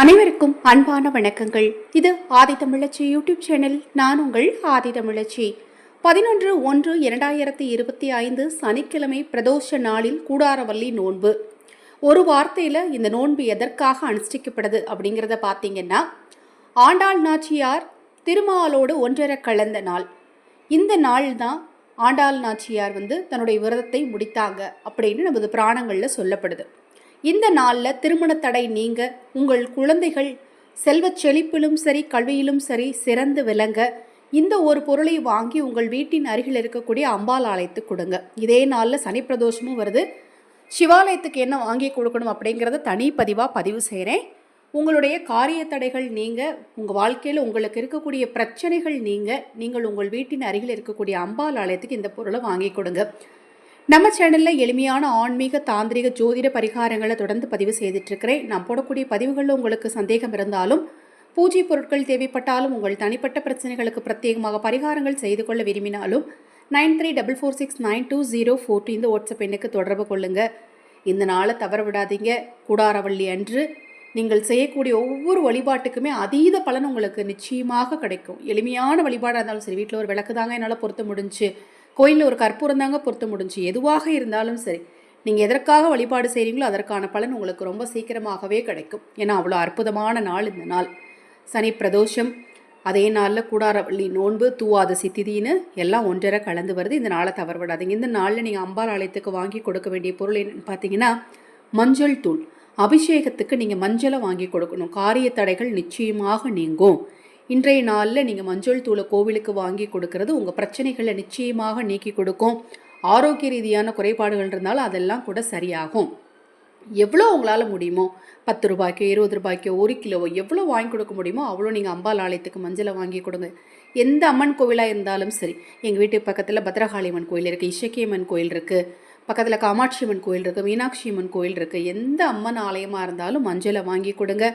அனைவருக்கும் அன்பான வணக்கங்கள். இது ஆதி தமிழச்சி யூடியூப் சேனல். நான் உங்கள் ஆதி தமிழச்சி. பதினொன்று ஒன்று இரண்டாயிரத்தி இருபத்தி ஐந்து சனிக்கிழமை பிரதோஷ நாளில் கூடாரவல்லி நோன்பு. ஒரு வார்த்தையில் இந்த நோன்பு எதற்காக அனுஷ்டிக்கப்படுது அப்படிங்கிறத பார்த்தீங்கன்னா ஆண்டாள் நாச்சியார் திருமாலோடு ஒன்றரை கலந்த நாள். இந்த நாள் தான் ஆண்டாள் நாச்சியார் வந்து தன்னுடைய விரதத்தை முடித்தாங்க அப்படின்னு நமது புராணங்களில் சொல்லப்படுது. இந்த நாளில் திருமண தடை நீங்க உங்கள் குழந்தைகள் செல்வச் செழிப்பிலும் சரி கல்வியிலும் சரி சிறந்து விளங்க இந்த ஒரு பொருளை வாங்கி உங்கள் வீட்டின் அருகில் இருக்கக்கூடிய அம்பாள் ஆலயத்துக்கு கொடுங்க. இதே நாளில் சனி பிரதோஷமும் வருது. சிவாலயத்துக்கு என்ன வாங்கி கொடுக்கணும் அப்படிங்கிறத தனி பதிவாக பதிவு செய்கிறேன் உங்களுடைய காரிய தடைகள் நீங்கள் உங்கள் வாழ்க்கையில் உங்களுக்கு இருக்கக்கூடிய பிரச்சனைகள் நீங்கள் நீங்கள் உங்கள் வீட்டின் அருகில் இருக்கக்கூடிய அம்பாள் ஆலயத்துக்கு இந்த பொருளை வாங்கி கொடுங்க. நம்ம சேனலில் எளிமையான ஆன்மீக தாந்திரிக ஜோதிட பரிகாரங்களை தொடர்ந்து பதிவு செய்துட்ருக்கிறேன் நான் போடக்கூடிய பதிவுகளில் உங்களுக்கு சந்தேகம் இருந்தாலும் பூஜை பொருட்கள் தேவைப்பட்டாலும் உங்கள் தனிப்பட்ட பிரச்சனைகளுக்கு பிரத்யேகமாக பரிகாரங்கள் செய்து கொள்ள விரும்பினாலும் nine three double four six nine two zero four two இந்த வாட்ஸ்அப் எண்ணுக்கு தொடர்பு கொள்ளுங்கள் இந்த நாளை தவற விடாதீங்க. கூடாரவள்ளி அன்று நீங்கள் செய்யக்கூடிய ஒவ்வொரு வழிபாட்டுக்குமே அதீத பலன் உங்களுக்கு நிச்சயமாக கிடைக்கும். எளிமையான வழிபாடாக இருந்தாலும் சரி வீட்டில் ஒரு விளக்கு தாங்க என்னால் பொருத்த முடிஞ்சு. கோயிலில் ஒரு கற்பூரம் தாங்க பொருத்த முடிஞ்சு. எதுவாக இருந்தாலும் சரி நீங்கள் எதற்காக வழிபாடு செய்கிறீங்களோ அதற்கான பலன் உங்களுக்கு ரொம்ப சீக்கிரமாகவே கிடைக்கும். ஏன்னா அவ்வளோ அற்புதமான நாள் இந்த நாள். சனி பிரதோஷம் அதே நாளில் கூடாரவள்ளி நோன்பு தூவாத சித்திதின்னு எல்லாம் ஒன்றரை கலந்து வருது. இந்த நாளை தவறு விடாதீங்க. இந்த நாளில் நீங்கள் அம்பாள் ஆலயத்துக்கு வாங்கி கொடுக்க வேண்டிய பொருள் என்னென்னு பார்த்தீங்கன்னா மஞ்சள் தூள். அபிஷேகத்துக்கு நீங்கள் மஞ்சளை வாங்கி கொடுக்கணும். காரிய தடைகள் நிச்சயமாக நீங்கும். இன்றைய நாளில் நீங்கள் மஞ்சள் தூளை கோவிலுக்கு வாங்கி கொடுக்கறது உங்கள் பிரச்சனைகளை நிச்சயமாக நீக்கி கொடுக்கும். ஆரோக்கிய ரீதியான குறைபாடுகள் இருந்தாலும் அதெல்லாம் கூட சரியாகும். எவ்வளோ உங்களால் முடியுமோ பத்து ரூபாய்க்கோ இருபது ரூபாய்க்கோ ஒரு கிலோவோ எவ்வளோ வாங்கி கொடுக்க முடியுமோ அவ்வளோ நீங்கள் அம்பாள் ஆலயத்துக்கு மஞ்சளை வாங்கி கொடுங்க. எந்த அம்மன் கோவிலாக இருந்தாலும் சரி எங்கள் வீட்டு பக்கத்தில் பத்ரகாளி அம்மன் கோயில் இருக்குது இஷக்கி அம்மன் கோயில் இருக்குது பக்கத்தில் காமாட்சி அம்மன் கோயில் இருக்குது மீனாட்சி அம்மன் கோயில் இருக்குது எந்த அம்மன் ஆலயமாக இருந்தாலும் மஞ்சளை வாங்கி கொடுங்க.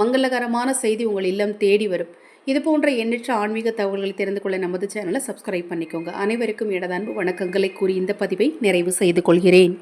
மங்களகரமான செய்தி உங்கள் இல்லம் தேடி வரும். இது போன்ற எண்ணற்ற ஆன்மீக தகவல்களை தெரிந்து கொள்ள நமது சேனலை சப்ஸ்கிரைப் பண்ணிக்கோங்க. அனைவருக்கும் இடதான்பு வணக்கங்களை கூறி இந்த பதிவை நிறைவு செய்து கொள்கிறேன்.